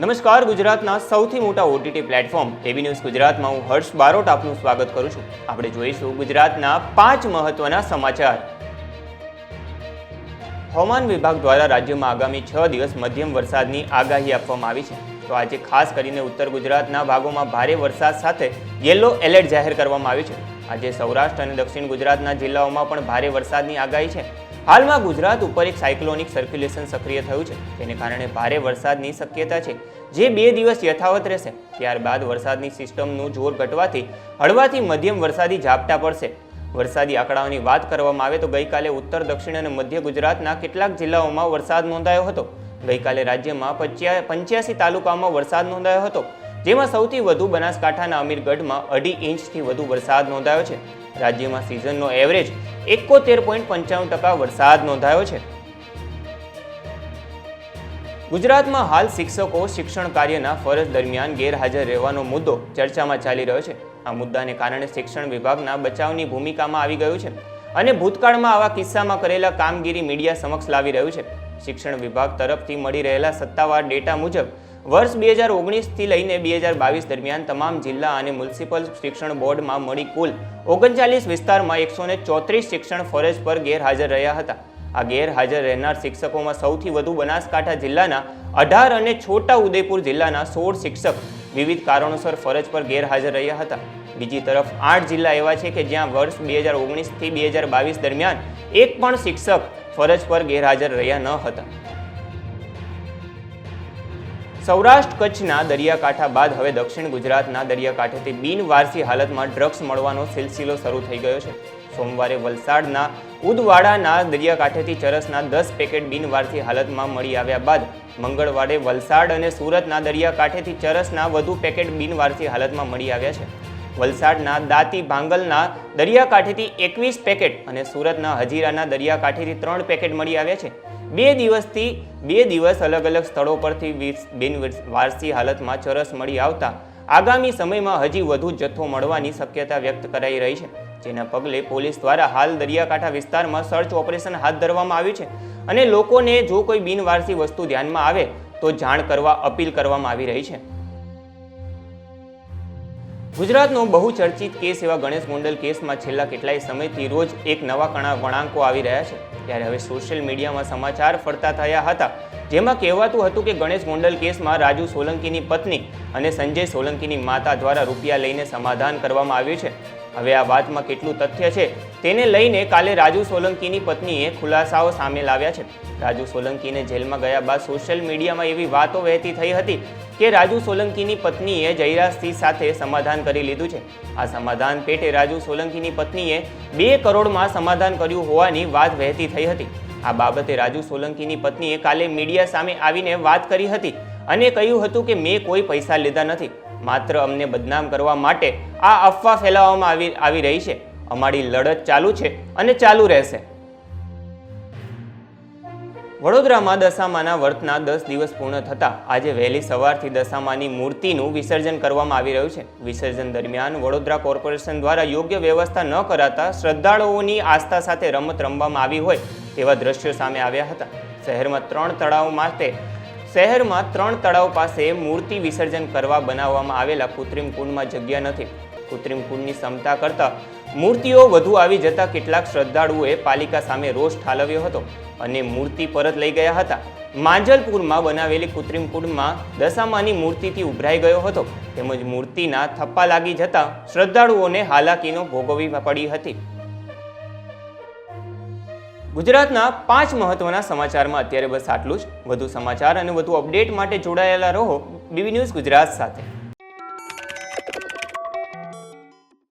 નમસ્કાર, ગુજરાતના સૌથી મોટા ઓટીટી પ્લેટફોર્મ એબી ન્યૂઝ ગુજરાતમાં હું હર્ષ બારોટ આપનું સ્વાગત કરું છું. આપણે જોઈશું ગુજરાતના પાંચ મહત્વના સમાચાર. હવામાન વિભાગ દ્વારા રાજ્યમાં આગામી છ દિવસ મધ્યમ વરસાદની આગાહી આપવામાં આવી છે. તો આજે ખાસ કરીને ઉત્તર ગુજરાતના ભાગોમાં ભારે વરસાદ સાથે યલો એલર્ટ જાહેર કરવામાં આવ્યું છે. આજે સૌરાષ્ટ્ર અને દક્ષિણ ગુજરાતના જિલ્લાઓમાં પણ ભારે વરસાદની આગાહી છે. હાલમાં ગુજરાત ઉપર એક સાયક્લોનિક સર્ક્યુલેશન સક્રિય થયું છે. તેને કારણે ભારે વરસાદની શક્યતા છે. જે બે દિવસ યથાવત રહેશે, ત્યારબાદ વરસાદની સિસ્ટમનું જોર ઘટવાથી હળવાથી મધ્યમ વરસાદી ઝાપટા પડશે. વરસાદી આંકડાઓની વાત કરવામાં આવે તો ગઈકાલે ઉત્તર, દક્ષિણ અને મધ્ય ગુજરાતના કેટલાક જિલ્લાઓમાં વરસાદ નોંધાયો હતો. ગઈકાલે રાજ્યમાં પચ્યા પંચ્યાસી તાલુકામાં વરસાદ નોંધાયો હતો. જેમાં સૌથી વધુ બનાસકાંઠાના અમીરગઢમાં અઢી ઇંચથી વધુ વરસાદ નોંધાયો છે. રાજ્યમાં સિઝનનો એવરેજ એકોતેર પોઈન્ટ પંચાણું ટકા વરસાદ નોંધાયો છે. ગુજરાતમાં હાલ શિક્ષકો શિક્ષણ કાર્યના ફરજ દરમિયાન ગેરહાજર રહેવાનો મુદ્દો ચર્ચામાં ચાલી રહ્યો છે. આ મુદ્દાને કારણે શિક્ષણ વિભાગના બચાવની ભૂમિકામાં આવી ગયું છે અને ભૂતકાળમાં આવા કિસ્સામાં કરેલા કામગીરી મીડિયા સમક્ષ લાવી રહ્યું છે. શિક્ષણ વિભાગ તરફથી મળી રહેલા સત્તાવાર ડેટા મુજબ વર્ષ બે હજાર ઓગણીસથી લઈને બે હજાર બાવીસ દરમિયાન તમામ જિલ્લા અને મ્યુનિસિપલ શિક્ષણ બોર્ડમાં મળી કુલ ઓગણચાલીસ વિસ્તારમાં એકસો ચોત્રીસ શિક્ષણ ફરજ પર ગેરહાજર રહ્યા હતા. આ ગેરહાજર રહેનાર શિક્ષકોમાં સૌથી વધુ બનાસકાંઠા જિલ્લાના અઢાર અને છોટા ઉદયપુર જિલ્લાના સોળ શિક્ષક વિવિધ કારણોસર ફરજ પર ગેરહાજર રહ્યા હતા. બીજી તરફ આઠ જિલ્લા એવા છે કે જ્યાં વર્ષ બે હજાર ઓગણીસથી બે હજાર બાવીસ દરમિયાન એક પણ શિક્ષક ફરજ પર ગેરહાજર રહ્યા ન હતા. સૌરાષ્ટ્ર કચ્છના દરિયાકાંઠા બાદ હવે દક્ષિણ ગુજરાતના દરિયાકાંઠેથી બિનવારસી હાલતમાં ડ્રગ્સ મળવાનો સિલસિલો શરૂ થઈ ગયો છે. સોમવારે વલસાડના ઉદવાડાના દરિયાકાંઠેથી ચરસના દસ પેકેટ બિનવારસી હાલતમાં મળી આવ્યા બાદ મંગળવારે વલસાડ અને સુરતના દરિયાકાંઠેથી ચરસના વધુ પેકેટ બિનવારસી હાલતમાં મળી આવ્યા છે. વલસાડના દાંતી ભાંગલના દરિયાકાંઠેથી એકવીસ પેકેટ અને સુરતના હજીરાના દરિયાકાંઠેથી ત્રણ પેકેટ મળી આવ્યા છે. બે દિવસથી બે દિવસ અલગ અલગ સ્થળો પરથી બિનવારસી હાલતમાં ચરસ મળી આવતા આગામી સમયમાં હજી વધુ જથ્થો મળવાની શક્યતા વ્યક્ત કરાઈ રહી છે, જેના પગલે પોલીસ દ્વારા હાલ દરિયાકાંઠા વિસ્તારમાં સર્ચ ઓપરેશન હાથ ધરવામાં આવ્યું છે અને લોકોને જો કોઈ બિનવારસી વસ્તુ ધ્યાનમાં આવે તો જાણ કરવા અપીલ કરવામાં આવી રહી છે. ગુજરાતનો બહુચર્ચિત કેસ એવા ગણેશ ગોંડલ કેસમાં છેલ્લા કેટલાય સમયથી રોજ એક નવા કણા વળાંકો આવી રહ્યા છે. ત્યારે હવે સોશિયલ મીડિયામાં સમાચાર ફરતા થયા હતા. જેમાં કહેવાતું હતું કે ગણેશ ગોંડલ કેસમાં રાજુ સોલંકીની પત્ની અને સંજય સોલંકીની માતા દ્વારા રૂપિયા લઈને સમાધાન કરવામાં આવ્યું છે. હવે આ વાતમાં કેટલું તથ્ય છે તેને લઈને કાલે રાજુ સોલંકીની પત્નીએ ખુલાસાઓ સામે લાવ્યા છે. રાજુ સોલંકીને જેલમાં ગયા બાદ સોશિયલ મીડિયામાં એવી વાતો વહેતી થઈ હતી કે રાજુ સોલંકીની પત્નીએ જયરાજસિંહ સાથે સમાધાન કરી લીધું છે. આ સમાધાન પેટે રાજુ સોલંકીની પત્નીએ બે કરોડમાં સમાધાન કર્યું હોવાની વાત વહેતી થઈ હતી. આ બાબતે રાજુ સોલંકીની પત્નીએ કાલે મીડિયા સામે આવીને વાત કરી હતી અને કહ્યું હતું કે મેં કોઈ પૈસા લીધા નથી. માત્ર અમને બદનામ કરવા માટે આ અફવા ફેલાવવામાં આવી આવી રહી છે. અમારી લડત ચાલુ છે અને ચાલુ રહેશે. વડોદરામાં દશામાના વર્તના દસ દિવસ પૂર્ણ થતાં આજે વહેલી સવારથી દશામાની મૂર્તિનું વિસર્જન કરવામાં આવી રહ્યું છે. વિસર્જન દરમિયાન વડોદરા કોર્પોરેશન દ્વારા યોગ્ય વ્યવસ્થા ન કરાતા શ્રદ્ધાળુઓની આસ્થા સાથે રમત રમવામાં આવી હોય તેવા દ્રશ્યો સામે આવ્યા હતા. શહેરમાં ત્રણ તળાવ માટે શહેરમાં ત્રણ તળાવ પાસે મૂર્તિ વિસર્જન કરવા બનાવવામાં આવેલા કૃત્રિમ કુંડમાં જગ્યા નથી. કૃત્રિમ કુંડની ક્ષમતા કરતાં મૂર્તિઓ વધુ આવી જતા કેટલાક શ્રદ્ધાળુઓએ પાલિકા સામે રોષ ઠાલવ્યો હતો અને મૂર્તિ પરત લઈ ગયા હતા. માંજલપુરમાં બનાવેલી કૃત્રિમ કુંડમાં દશામાની મૂર્તિથી ઉભરાઈ ગયો હતો. તેમજ મૂર્તિના થપ્પા લાગી જતા શ્રદ્ધાળુઓને હાલાકીનો ભોગવવી પડી હતી. ગુજરાતના પાંચ મહત્વના સમાચારમાં અત્યારે બસ આટલું જ. વધુ સમાચાર અને વધુ અપડેટ માટે જોડાયેલા રહો. બીબી ન્યૂઝ ગુજરાત સાથે.